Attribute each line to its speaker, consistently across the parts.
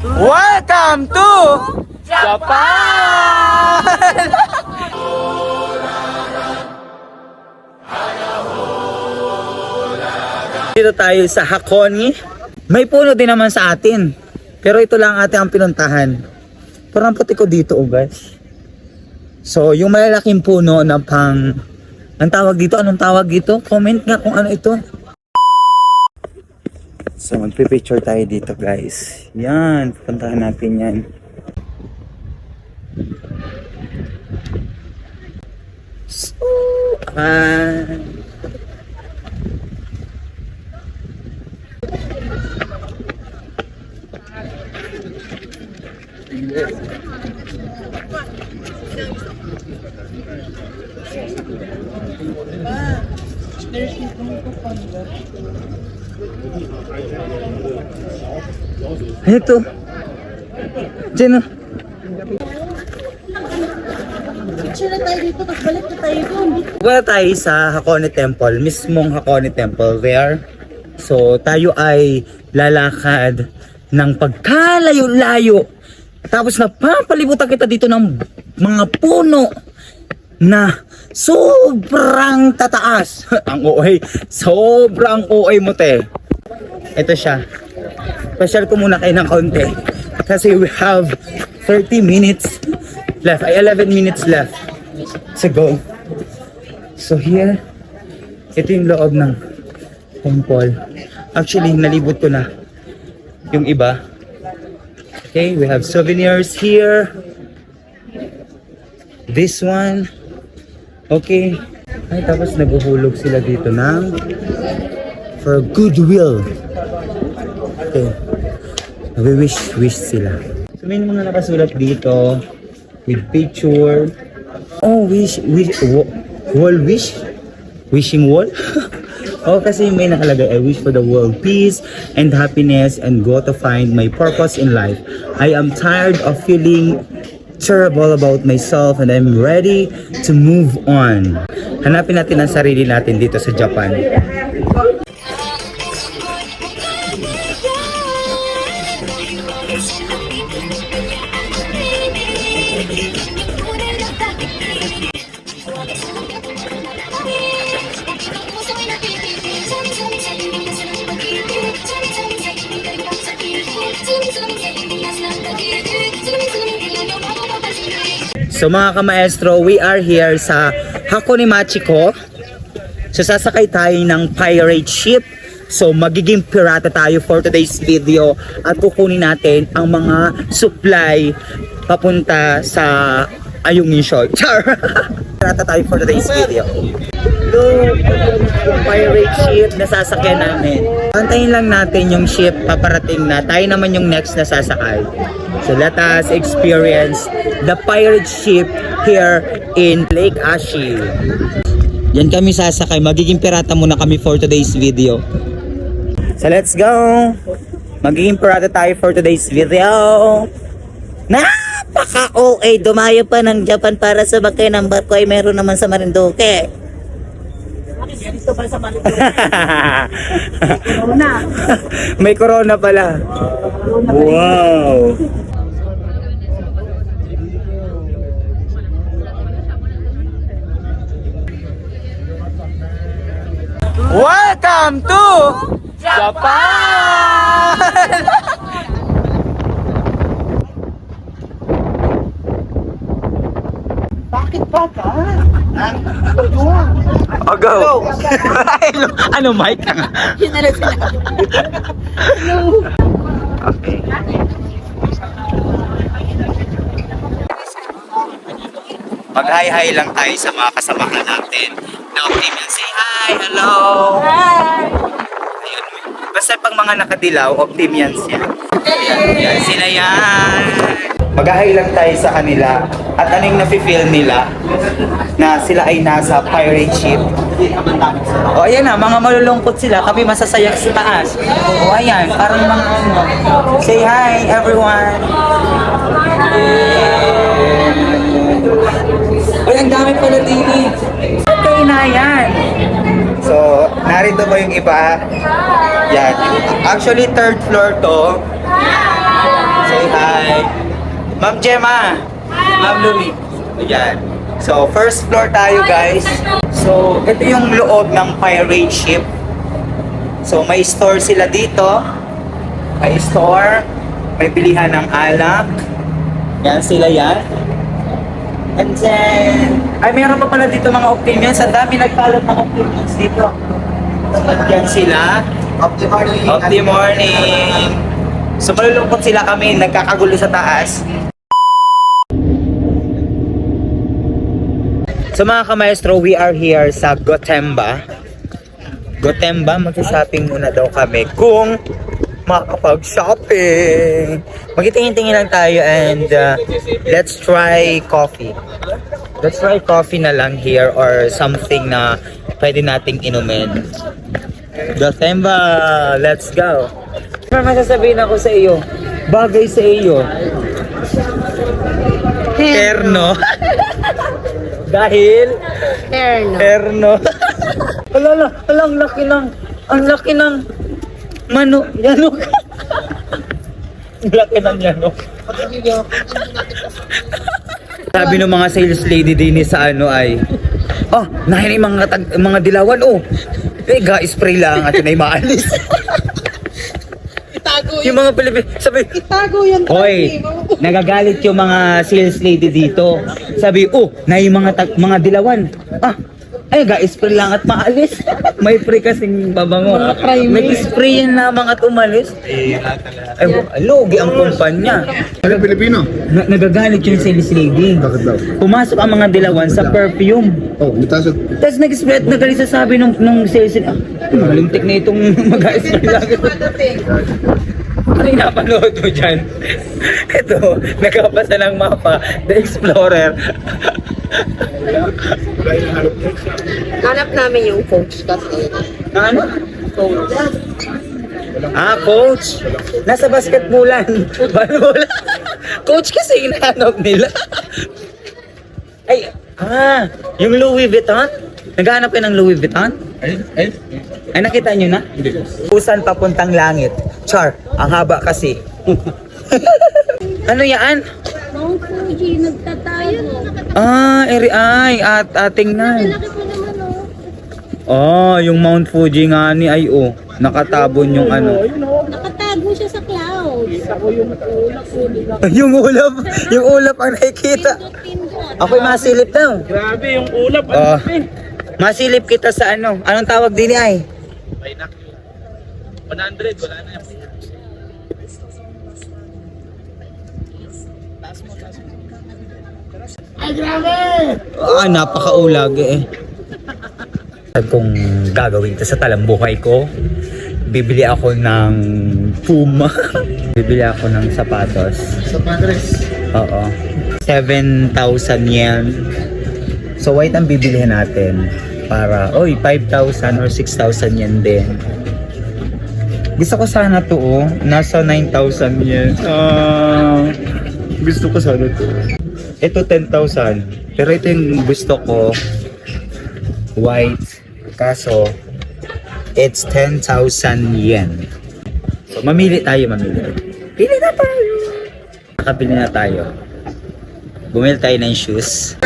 Speaker 1: Welcome to Japan! Dito tayo sa Hakone. May puno din naman sa atin. Pero ito lang ating ang pinuntahan. Parang puti ko dito, oh guys. So, yung malalaking puno na pang... Ang tawag dito? Anong tawag dito? Comment nga kung ano ito. So, magpipicture tayo dito, guys. Yan, puntahan natin yan. So, ah... Ito. Diyan.
Speaker 2: Picture na tayo dito, tapos balik na tayo doon.
Speaker 1: Wala tayo sa Hakone Temple, mismong Hakone Temple there. So tayo ay lalakad ng pagkalayo-layo. Tapos napapalibutan kita dito ng mga puno na sobrang tataas. Ang OA, sobrang OA mo te. Ito siya. Pasyal ko muna kayo ng konti. Kasi we have 30 minutes left. Ay, 11 minutes left to go. So here, ito yung loob ng temple. Actually, nalibot ko na yung iba. Okay, we have souvenirs here. This one. Okay. Ay, tapos naguhulog sila dito ng for goodwill. Okay. Nagwi-wish-wish sila. So, may mga nakasulat dito with picture. Oh, wish, wish, wa- wall wish? Wishing wall? oh, kasi may nakalagay, I wish for the world peace and happiness and go to find my purpose in life. I am tired of feeling terrible about myself and I'm ready to move on. Hanapin natin ang sarili natin dito sa Japan. So mga kamaestro, we are here sa Hakone Machiko. So sasakay tayo ng pirate ship. So magiging pirata tayo for today's video at kukunin natin ang mga supply papunta sa Ayungin Shore. Char! pirata tayo for today's video. Yung pirate ship na sasakyan namin. Antayin lang natin yung ship paparating na. Tayo naman yung next na sasakay. So let us experience the pirate ship here in Lake Ashi. Yan kami sasakay. Magiging pirata muna kami for today's video. So let's go! Magiging pirata tayo for today's video. Napaka-OA! Dumayo pa ng Japan para sa bakay ng barko ay meron naman sa Marinduque.
Speaker 2: Dito pa sa Corona.
Speaker 1: May corona pala. Wow! Welcome to Japan!
Speaker 2: Bakit ba ka?
Speaker 1: Oh, go! Hello. ano, mic ka nga?
Speaker 2: Yun na lang sila.
Speaker 1: Okay. Mag-hi-hi lang tayo sa mga kasamahan natin. Na opinion, say hi, hello!
Speaker 2: Hi!
Speaker 1: Ayun. Basta pang mga nakadilaw, optimians yan. Yan, yan. Sila yan. Mag-hi lang tayo sa kanila at ano yung nafe-feel nila na sila ay nasa pirate ship. O ayan na, mga malulungkot sila, kami masasaya sa taas. O ayan, parang mga ano. Say hi everyone. Uy, ang dami pala din eh. Okay na yan. So, narito ba yung iba? Yan. Actually, third floor to. So, Ma'am Gemma. Ma'am Louie. Ayan. So, first floor tayo guys. So, ito yung loob ng pirate ship. So, may store sila dito. May store. May bilihan ng alak. Yan sila yan. And then, ay meron pa pala dito mga opinions. Ang dami nagkalat ng opinions dito. Yan sila.
Speaker 3: Opti morning.
Speaker 1: Opti morning. So malulungkot sila kami, nagkakagulo sa taas. So mga kamaestro, we are here sa Gotemba. Gotemba, mag-shopping muna daw kami kung makapag-shopping. Magtitingin-tingin lang tayo and uh, let's try coffee. Let's try coffee na lang here or something na pwede nating inumin. Gotemba, let's go. Pero masasabihin ako sa iyo, bagay sa iyo. Terno. Dahil
Speaker 2: Hair, no?
Speaker 1: Terno. Wala lang, wala, ang laki ng, ang laki ng, mano, yanok. ang laki ng yanok. Sabi ng mga sales lady din sa ano ay, oh, nahin yung mga, tag, mga dilawan, oh. Eh, ga-spray lang at yun ay maalis.
Speaker 2: Itago
Speaker 1: yung mga Pilipino, sabi,
Speaker 2: Itago yan.
Speaker 1: Hoy, nagagalit yung mga sales lady dito. Sabi, oh, na yung mga, tag- mga dilawan. Ah, ay, ga-spray lang at maalis. May spray kasing babango.
Speaker 2: Mga primate.
Speaker 1: Nag-spray yan lamang at umalis. Ay, logi ang kumpanya.
Speaker 3: Ano Pilipino?
Speaker 1: Na- nagagalit yung sales lady.
Speaker 3: Bakit daw?
Speaker 1: Pumasok ang mga dilawan sa perfume.
Speaker 3: Oh, natasot.
Speaker 1: Tapos nag-spray at nagalit sa sabi nung, nung sales lady, ah, malintik na itong mag-spray lang. Ano yung napanood mo dyan? Ito, nagkapasa ng mapa, The Explorer.
Speaker 2: Hanap namin yung coach kasi.
Speaker 1: ano? Ah, coach. Nasa basketballan. Balbola. coach kasi hinahanap nila. Ay, ah, yung Louis Vuitton? Naghahanap kayo ng Louis Vuitton?
Speaker 3: Ay, ay.
Speaker 1: Ay, nakita nyo na?
Speaker 3: Hindi.
Speaker 1: Pusan papuntang langit. Char, ang haba kasi. ano yan?
Speaker 4: Mount Fuji, nagtatayo.
Speaker 1: Ah, eri ay, at ating na.
Speaker 4: Laki po naman, oh.
Speaker 1: Oh, yung Mount Fuji nga ni ay oh, nakatabon yung ano.
Speaker 4: Nakatago siya sa clouds.
Speaker 1: yung ulap, yung ulap ang nakikita.
Speaker 4: Pindot-pindot.
Speaker 1: Ako'y masilip daw.
Speaker 5: Grabe yung ulap.
Speaker 1: Oh, masilip kita sa ano. Anong tawag din ay?
Speaker 5: 100, wala na yan.
Speaker 1: Ah, napakaulag eh. Kung gagawin to sa talambuhay ko, bibili ako ng Puma. bibili ako ng sapatos.
Speaker 3: Sa Padres.
Speaker 1: Oo. 7,000 yen. So, white ang bibilihin natin para, oy, 5,000 or 6,000 yen din. Gusto ko sana to, oh. Nasa 9,000 yen. Ah, gusto ko sana to. Ito 10,000. Pero ito yung gusto ko. White. Kaso, it's 10,000 yen. So, mamili tayo, mamili. Pili na tayo. Nakabili na tayo. Bumili tayo ng shoes.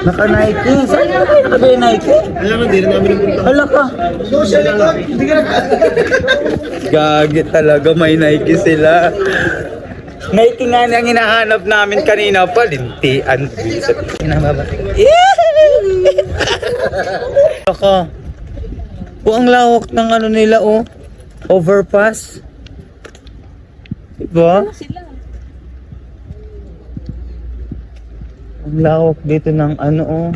Speaker 1: Naka Nike. Saan ka nakabili Nike?
Speaker 3: Alam mo, di na namin yung punta.
Speaker 1: Hala ka. Gagi talaga, may Nike sila. Nike nga na ang hinahanap namin kanina pa. Lintian. Hinababa. Ako. O, ang lawak ng ano nila, oh. Overpass. Diba? Ang lawak dito ng ano, oh.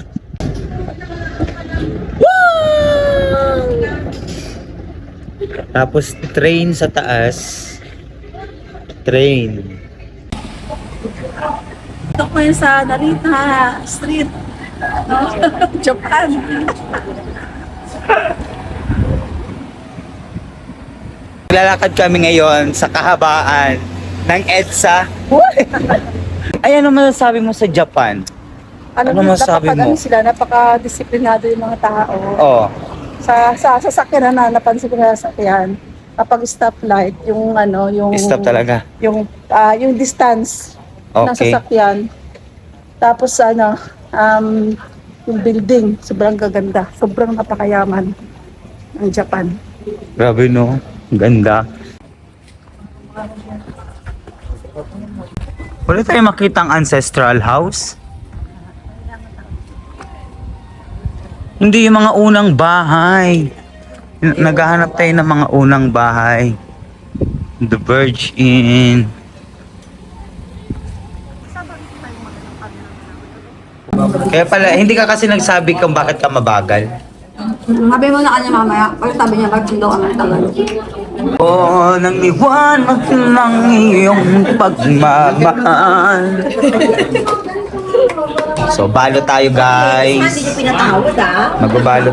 Speaker 1: Tapos train sa taas. Train.
Speaker 6: Ito ko yun sa Narita Street. No? Japan.
Speaker 1: Lalakad kami ngayon sa kahabaan ng EDSA. Ay, ano masasabi mo sa Japan? Ano masasabi
Speaker 6: napaka-
Speaker 1: mo?
Speaker 6: ano sila, napaka-disiplinado yung mga tao.
Speaker 1: Oh,
Speaker 6: Sa, sa sasakyan na napansin ko na sasakyan, kapag stoplight, yung ano, yung...
Speaker 1: stop talaga.
Speaker 6: Yung, ah, yung distance
Speaker 1: Okay.
Speaker 6: sasakyan. Tapos ano, um, yung building, sobrang gaganda. Sobrang napakayaman ng Japan.
Speaker 1: Grabe no. Ganda. Wala tayong makitang ancestral house. Hindi yung mga unang bahay. Naghahanap tayo ng mga unang bahay. The Verge Inn. Kaya pala, hindi ka kasi nagsabi kung bakit ka mabagal.
Speaker 7: Sabi mo na kanya mamaya, pag sabi niya, magsundo ka ng tagal.
Speaker 1: Oh, nang liwanag ng iyong pagmamahal. So, balo tayo guys.
Speaker 7: Ah.
Speaker 1: Magbabalo